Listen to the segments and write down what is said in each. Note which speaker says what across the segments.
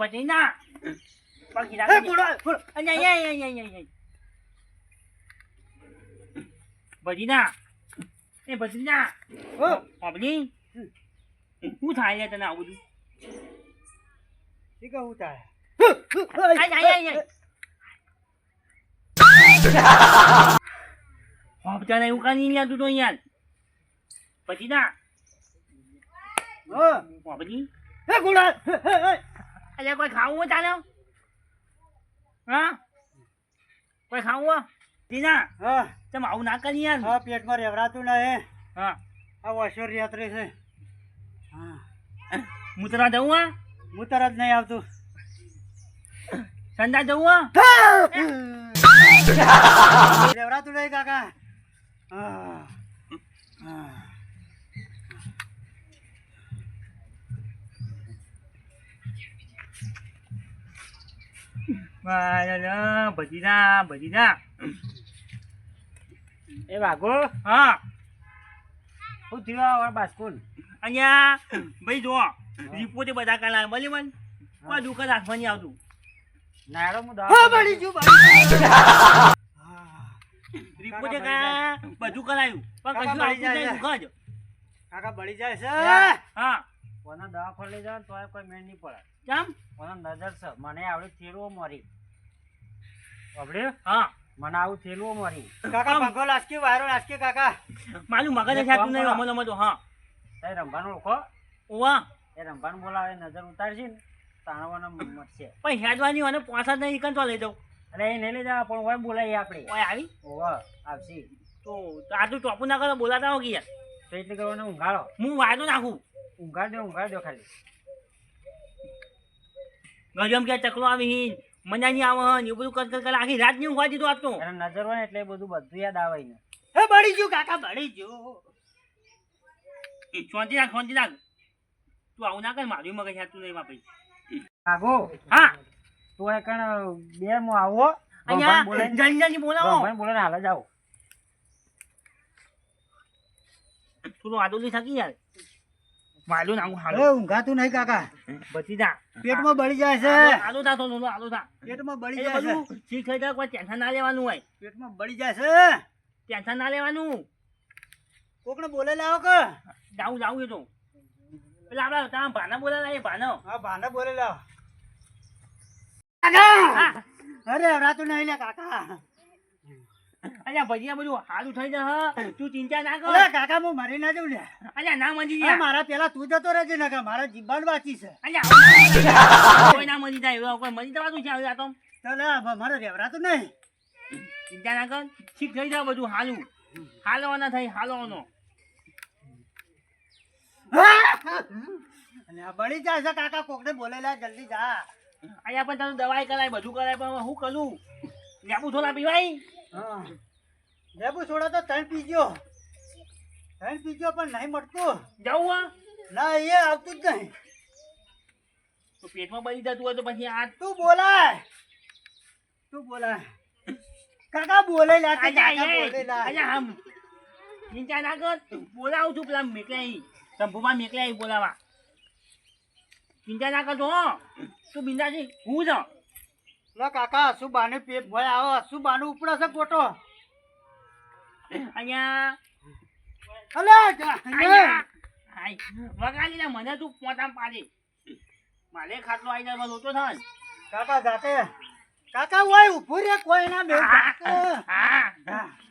Speaker 1: પછી ના પગી
Speaker 2: એ
Speaker 1: રાખી. અહીંયા અહીંયા અહીંયા અહીંયા ભજીના એ ભજીના
Speaker 2: હો.
Speaker 1: થાય તને આવું બધું આય, આય, આય. હોપચાને એવું કાંઈ નહીં તું તો યાર પછી ના
Speaker 2: હો.
Speaker 1: બાબલી
Speaker 2: એ ગોળો, એ, એ, એ.
Speaker 1: અલ્યા કોઈ ખાવું હોય હા? કોઈ ખાવું હોય? ટીના
Speaker 2: હા,
Speaker 1: તમે આવું ના કરી યાર.
Speaker 2: હા, પેટમાં રેવરાતું નહીં
Speaker 1: હા.
Speaker 2: આ વસોર યાત્રી છે. હા.
Speaker 1: હું તરફ જવું હા
Speaker 2: હું તરત નહીં આવતું.
Speaker 1: સંડા જવું હા
Speaker 2: રેવરાતું નહીં કાકા. હા. હા.
Speaker 1: ભજીના ભજીના
Speaker 2: એ વાઘો?
Speaker 1: હા.
Speaker 2: શું થયું બાસ્કુલ
Speaker 1: અહીંયા ભાઈ જો રિપોર્ટે બધા કલા ભલે મન કોઈ દુઃખ રાખવા નહીં આવતું.
Speaker 2: નાયડો હું
Speaker 1: હા, બળી
Speaker 2: ગયું
Speaker 1: રિપોર્ટે કા બધું કરાયું. પણ કશું આવતું
Speaker 2: જાય
Speaker 1: નહીં દુઃખ જ.
Speaker 2: કાકા બળી જાય છે?
Speaker 1: હા
Speaker 2: કોના દવાખાને લઈ જાવ તોય કોઈ મેળ નહીં પડે.
Speaker 1: કેમ?
Speaker 2: કોના નજર છે? મને આવડે થેલુઓ મારી. આવડે
Speaker 1: હા.
Speaker 2: મને આવું થેલુઓ મારી કાકા લાસકી વાયરો લાસકી કાકા.
Speaker 1: મારું મગજ થતું નહીં તો હા.
Speaker 2: એ રંભાનું ઓળખો.
Speaker 1: ઓવા.
Speaker 2: એ રંભાનું બોલાવે નજર ઉતારશે ને. તાણવાનો મતશે
Speaker 1: પણ હેડવાની અને પોસા નહીં ઈકન તો લઈ દઉં
Speaker 2: અરે એ નહીં લઈ જાવ પણ ઓય બોલાવી આપણે.
Speaker 1: ઓય આવી?
Speaker 2: ઓવા આવશે.
Speaker 1: તો તો આ તું ના કરો બોલાતા હો કે યાર.
Speaker 2: તો એટલે કરવાનો ઊંઘાડો.
Speaker 1: હું વાયદો નાખું.
Speaker 2: ઊંઘાડ દો ઊંઘાડ દો ખાલી.
Speaker 1: ગજમ કે ચકલો આવી મજા નહીં આવે હન એવું બધું કર કર આખી રાત નહીં ઊંઘવા દીધું આજ તો
Speaker 2: એને નજર હોય ને એટલે બધું બધું યાદ આવે ને હે બળી ગયું કાકા બળી ગયું.
Speaker 1: શાંતિ રાખ શાંતિ રાખ તું આવું ના કર મારું મગજ હેતું નહીં વાપરી
Speaker 2: આગો
Speaker 1: હા.
Speaker 2: તો એ કણ બે મો આવો.
Speaker 1: અહીંયા જલ્દી જલ્દી બોલાવો.
Speaker 2: બોલે હાલ જાઓ.
Speaker 1: થોડું તો આદુલી થાકી યાર વાયદો નાખું હાલો.
Speaker 2: ઊંઘાતું નહીં કાકા.
Speaker 1: બચી જા
Speaker 2: પેટમાં બળી જાય છે.
Speaker 1: આલુ થા થોડું આલુ થા
Speaker 2: પેટમાં બળી જાય છે.
Speaker 1: શીખ થઈ જાય કોઈ ટેન્શન ના લેવાનું હોય.
Speaker 2: પેટમાં બળી જાય છે.
Speaker 1: ટેન્શન ના લેવાનું.
Speaker 2: કોકને બોલે લાવો કે?
Speaker 1: જાવું જાઉં એ તો. પેલા આપડા તારા ભાના બોલે લાવે ભાનો.
Speaker 2: હા ભાના બોલે લાવો. અરે રાતું નહીં લે કાકા.
Speaker 1: અલ્યા ભજીયા બધું હાલું થઈ જાય તું ચિંતા ના કર.
Speaker 2: કાકા હું મરી ના જઉં લે
Speaker 1: અલ્યા ના મજી જાય
Speaker 2: મારા પેલા તું જતો રહેજે ને કે મારા જીબાન બાકી છે.
Speaker 1: અલ્યા ના. કોઈ ના મજી જાય કોઈ મજી જવાતું છે આ તો.
Speaker 2: તો લે મારે રેવરાતું નહીં.
Speaker 1: ચિંતા ના કર. ઠીક થઈ જાય બધું હાલું. હાલવાના થઈ હાલવાનો.
Speaker 2: અને આ બળી જાય છે કાકા કોકને બોલેલા જલ્દી જા.
Speaker 1: અહીંયા પણ તારું દવાઈ કરાય બધું કરાય પણ હું કરું? લેબુ થોડા પીવાય?
Speaker 2: હા. લેબુ સોડા તો ત્રણ પીજો ત્રણ પીજો પણ નહીં મળતું.
Speaker 1: જવું આ
Speaker 2: ના એ આવતું જ નહીં.
Speaker 1: તો પેટમાં બની જતું હોય તો પછી આ
Speaker 2: તું બોલાય. તું બોલાય. કાકા બોલે લે કાકા બોલે લે
Speaker 1: અલ્યા, આમ ચિંતા ના કર. બોલાવું છું પેલા મેકલાઈ શંભુમાં મેકલે અહીં બોલાવા. ચિંતા ના કરતો તું બિંદાજી હું છો.
Speaker 2: લે કાકા શું બાને પેટ ભય આવો. શું બાનું ઉપડે છે ગોટો.
Speaker 1: અહીંયા.
Speaker 2: અલે
Speaker 1: વગાલી લે મને તું પોતામ પાડી. માલે ખાટલો આવી જાય લોતો થાય
Speaker 2: કાકા જાતે. કાકા ઓય ઉભું રે કોઈ ના બે
Speaker 1: હા.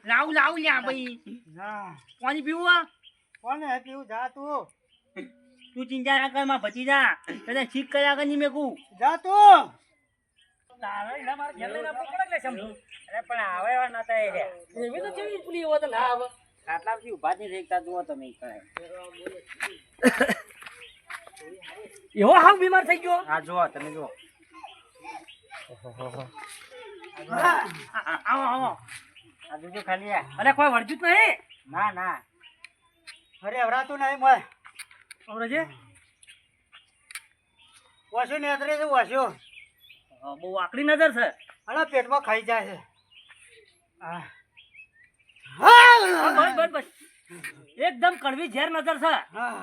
Speaker 1: લાવ લાવ લ્યા ભાઈ.
Speaker 2: ના
Speaker 1: પાણી પીવું?
Speaker 2: કોને પીવું? જા તું.
Speaker 1: તું ચિંતા ના કરમાં ભતીજા તને ઠીક કર્યા કર નહીં મેકું.
Speaker 2: જા તું.
Speaker 1: તારે મારે ઘેર લઈને?
Speaker 2: અરે પણ આવે એવા નતા એ
Speaker 1: એવી તો કેવી પેલી એવો તો ના આવે
Speaker 2: ખાટલાથી ઊભા રેખતા જુઓ તમે કરે
Speaker 1: એવો હાવ બીમાર થઈ ગયો.
Speaker 2: હા જુઓ તમે જુઓ.
Speaker 1: આવો આવો.
Speaker 2: આ જોજો ખાલી
Speaker 1: અરે કોઈ વળજુત નહીં?
Speaker 2: ના ના. અરે હવરાતું નહીં મોય.
Speaker 1: અવરજે?
Speaker 2: વાસ્યો નેતરે છે વાસ્યો
Speaker 1: બહુ આકડી નજર છે.
Speaker 2: અરે પેટમાં ખાઈ જાય છે.
Speaker 1: બસ બસ બસ. એકદમ કડવી ઝેર નજર છે.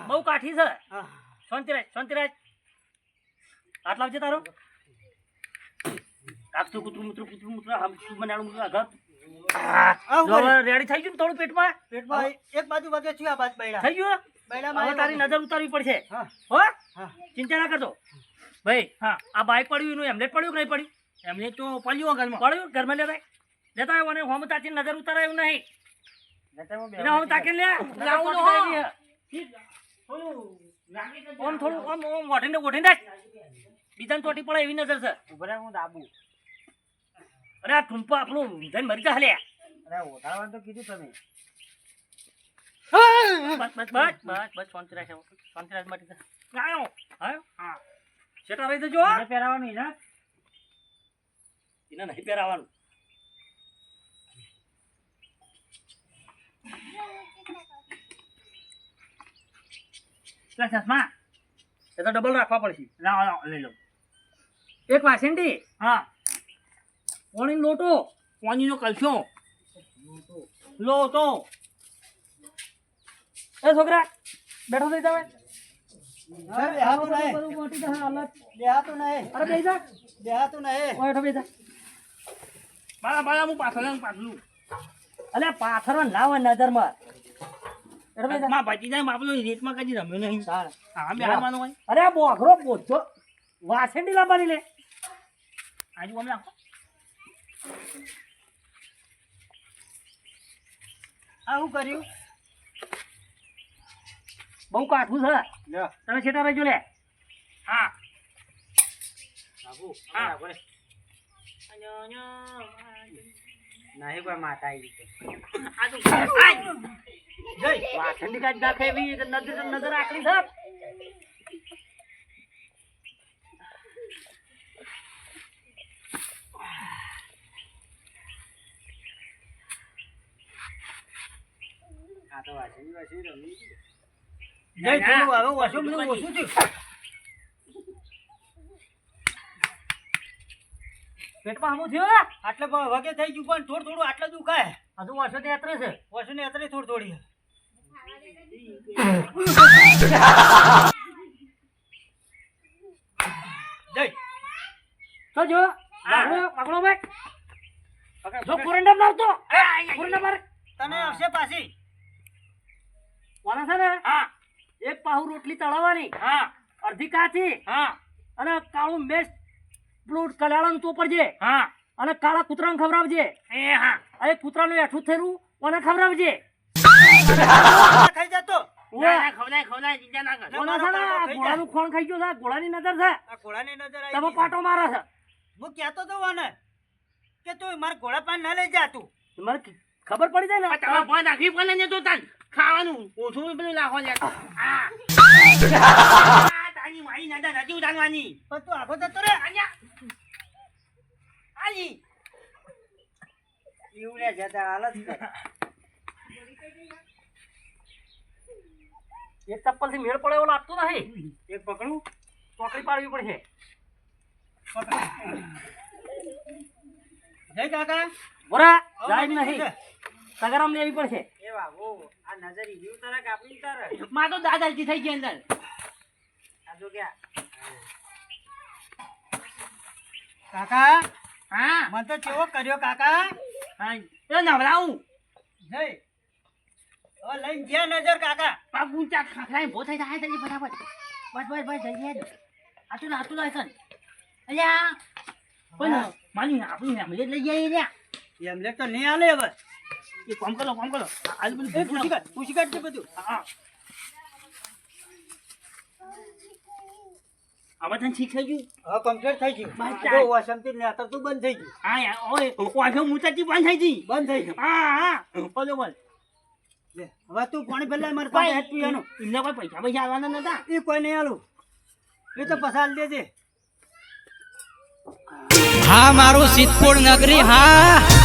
Speaker 1: બહુ કાઠી છે.
Speaker 2: હા.
Speaker 1: શાંતિ રાખ શાંતિ રાખ
Speaker 3: હાથ લાવજે તારો. કાકતું કૂતરું મૂત્ર કૂતરું મૂત્ર શું
Speaker 2: બનાવું.
Speaker 3: હવે રેડી થઈ ગયું ને થોડું પેટમાં?
Speaker 2: પેટમાં એક બાજુ વાગે છું આ બાજુ બૈડા.
Speaker 3: થઈ ગયું? બૈડા તારી નજર ઉતારવી પડશે.
Speaker 2: હા.
Speaker 3: હો?
Speaker 2: હા.
Speaker 3: ચિંતા ના કરતો. ભાઈ હા. આ બાઈક પડ્યું એનું એમને પડ્યું કે નહીં પડ્યું?
Speaker 1: એમને તો પડ્યું ઘરમાં.
Speaker 3: પડ્યું? ઘરમાં લેતા લેતા આવ્યો અને હોમ તાકી નજર ઉતારા એવું નહીં. એને હોમ તાકી લે.
Speaker 1: લાવું
Speaker 3: ઓમ થોડું ઓમ ઓમ વઢીને રાખ. બીજાને ચોટી પડે એવી નજર છે.
Speaker 1: ઊભા હું દાબુ.
Speaker 3: અરે આ ટૂંપા આપણું વિધન મરી જા હાલ્યા
Speaker 1: અરે ઓઢાડવાનું તો કીધું તમે.
Speaker 3: બસ બસ બસ. બસ બસ શાંતિ રાખે શાંતિ રાખ માટે. આવ્યો આવ્યો
Speaker 1: હા.
Speaker 3: સેટા રહી જજો
Speaker 1: આ પહેરાવાનું ને
Speaker 3: એને? નહીં પહેરાવાનું
Speaker 1: પેલા ચશ્મા.
Speaker 3: એ તો ડબલ રાખવા પડશે.
Speaker 1: લાવો લઈ લો.
Speaker 3: એક વાસંડી
Speaker 1: હા.
Speaker 3: પાણી લોટો.
Speaker 1: પાણીનો કલશો. લો તો
Speaker 3: એ છોકરા બેઠો થઈ જાવે
Speaker 2: હા, બેહાતું નહીં.
Speaker 3: મોટી જશે હાલત.
Speaker 2: બેહાતું નહીં.
Speaker 3: અરે બેસી જા.
Speaker 2: બેહાતું નહીં.
Speaker 3: ઓય બેઠો જા.
Speaker 1: બાળા બાળા હું પાછળ આવું,
Speaker 3: અલે પાથરો ના હોય નજરમાં. બેઠો બેસી જા.
Speaker 1: માં ભાજી જાય કદી રમ્યો નહીં.
Speaker 3: તાણ.
Speaker 1: હા હોય.
Speaker 3: અરે આ બોઘરો બોધો વાસંડી લાવવાની લે
Speaker 1: આજુ રાખો.
Speaker 2: આવું કર્યું?
Speaker 3: બહુ કાઠું છે
Speaker 2: લ્યો
Speaker 3: તમે છેટા રહેજો લે
Speaker 1: હા
Speaker 2: હા
Speaker 1: હા
Speaker 2: નહીં કોઈ માતા આવી
Speaker 1: આ તો આય.
Speaker 2: જય
Speaker 3: વાસંડી કાઢી નાખે એવી નજર નજર આકડી છે
Speaker 2: આ તો વાસી વાસી રમી
Speaker 1: ના,
Speaker 2: જય હવે ઓછું બધું ઓછું થયું
Speaker 3: પેટમાં હમું થયું
Speaker 2: આટલે વગે થઈ ગયું પણ થોડું થોડું આટલે દુખાય
Speaker 3: હજુ વર્ષો તે યાત્રા છે.
Speaker 2: ઓછું ને અત્યારે થોડી થોડી જય.
Speaker 3: તો જો આગળો આગળો ભાઈ. જો કોરંડા મારતો કોરંડા
Speaker 2: તને આવશે પાછી.
Speaker 3: વાલા છે ને?
Speaker 1: હા.
Speaker 3: એક પાહુ રોટલી તળાવવાની.
Speaker 1: હા.
Speaker 3: અડધી કાચી.
Speaker 1: હા.
Speaker 3: અને કાળું મેસ પેલું કલાળાનું ચોપડજે
Speaker 1: હા.
Speaker 3: અને કાળા કૂતરાને ખવડાવજે.
Speaker 1: એ હા.
Speaker 3: અરે કૂતરાનું એઠું થયેલું કોને ખવડાવજે?
Speaker 2: ખાઈ જતો
Speaker 3: ઘોડાનું ખોણ ખાઈ ગયું છે. ઘોડાની નજર છે.
Speaker 2: ઘોડાની નજર
Speaker 3: તમે પાટો મારે છે.
Speaker 2: હું કહેતો તો વાને કે તું મારા ઘોડા પાન ના લઈ જા તું.
Speaker 3: મને ખબર પડી જાય
Speaker 1: તમે
Speaker 3: ને
Speaker 1: પડે ને તો તાન ખાવાનું. ઓછું પેલું લાખો લે આ તારી મારી નજર નથી ઉતારવાની
Speaker 2: પણ તું આગો જતો રે
Speaker 1: અહીંયા આજી.
Speaker 2: એવું લે જતા હાલત
Speaker 3: એક ચપ્પલથી મેળ પડે એવો લાગતો નથી.
Speaker 2: એક પકડું.
Speaker 3: ચોકડી પાડવી પડશે.
Speaker 2: જય કાકા
Speaker 3: બોરા જાય નહીં. તગારામ લેવી પડશે.
Speaker 2: એ બાબુ આ નજર કે આપણી ઉતારે
Speaker 1: માં તો દાદાજી થઈ ગયા અંદર.
Speaker 2: આ જો ક્યાં કાકા
Speaker 1: હા?
Speaker 2: મને તો કેવો કર્યો કાકા?
Speaker 1: હા. એ નવરાવું.
Speaker 2: જય. હવે લઈને ગયા નજર કાકા.
Speaker 1: પગ ઊંચા ખાખરાઈ ભો થઈ જાય જલ્દી ફટાફટ. બસ બસ બસ જલ્દી હેડ આટલું ને આટલું લાયસન અલ્યા પણ માની આપણું હેમલેટ લઈ જઈએ લ્યા
Speaker 2: એમ લે તો નહીં હાલે હવે.
Speaker 1: એ કામ કરો કામ કરો. આજુ બધું
Speaker 2: પૂછી કાઢ પૂછી કાઢ બધું.
Speaker 1: હા આમાં તને શીખ થઈ ગયું?
Speaker 2: હવે કમ્પ્લીટ થઈ ગયું.
Speaker 1: બસ
Speaker 2: જો વસંતી ને અત્યારે તું બંધ થઈ ગયું.
Speaker 1: હા યાર ઓય વાંખો મૂચાથી બંધ થઈ ગઈ.
Speaker 2: બંધ થઈ ગયું.
Speaker 1: હા હા. બોલો બોલ.
Speaker 2: હવે તું પાણી ભરલા મારે પાસે હેઠ પીવાનું
Speaker 1: એમને કોઈ પૈસા પૈસા આવવાના નતા?
Speaker 2: એ કોઈ નહીં આલું. એ તો પસાર દેજે
Speaker 4: હા મારું સિદ્ધપુર નગરી હા.